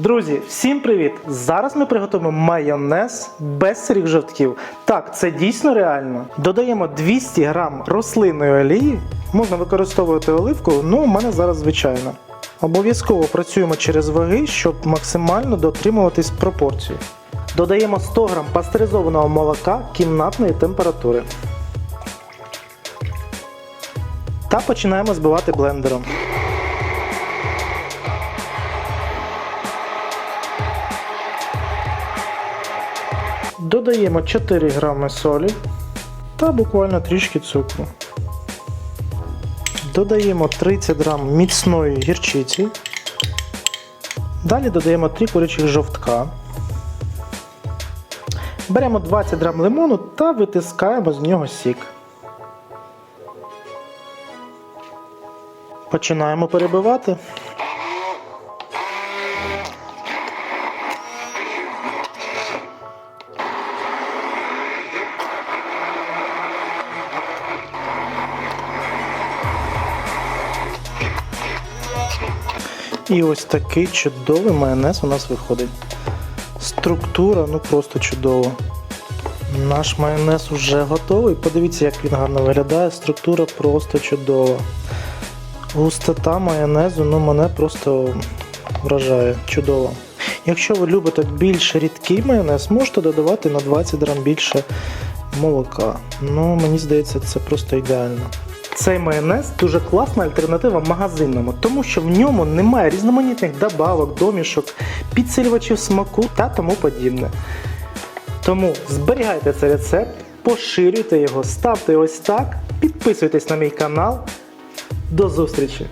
Друзі, всім привіт! Зараз ми приготуємо майонез без сирих жовтків. Так, це дійсно реально. Додаємо 200 г рослинної олії. Можна використовувати оливку, ну у мене зараз звичайно. Обов'язково працюємо через ваги, щоб максимально дотримуватись пропорцій. Додаємо 100 г пастеризованого молока кімнатної температури. Та починаємо збивати блендером. Додаємо 4 грами солі та буквально трішки цукру. Додаємо 30 грам міцної гірчиці. Далі додаємо 3 курячих жовтка. Беремо 20 грам лимону та витискаємо з нього сік. Починаємо перебивати. І ось такий чудовий майонез у нас виходить. Структура ну просто чудова. Наш майонез вже готовий. Подивіться, як він гарно виглядає. Структура просто чудова. Густота майонезу ну, мене просто вражає. Чудово. Якщо ви любите більш рідкий майонез, можете додавати на 20 грам більше молока. Ну, мені здається, це просто ідеально. Цей майонез дуже класна альтернатива магазинному, тому що в ньому немає різноманітних добавок, домішок, підсилювачів смаку та тому подібне. Тому зберігайте цей рецепт, поширюйте його, ставте ось так, підписуйтесь на мій канал. До зустрічі!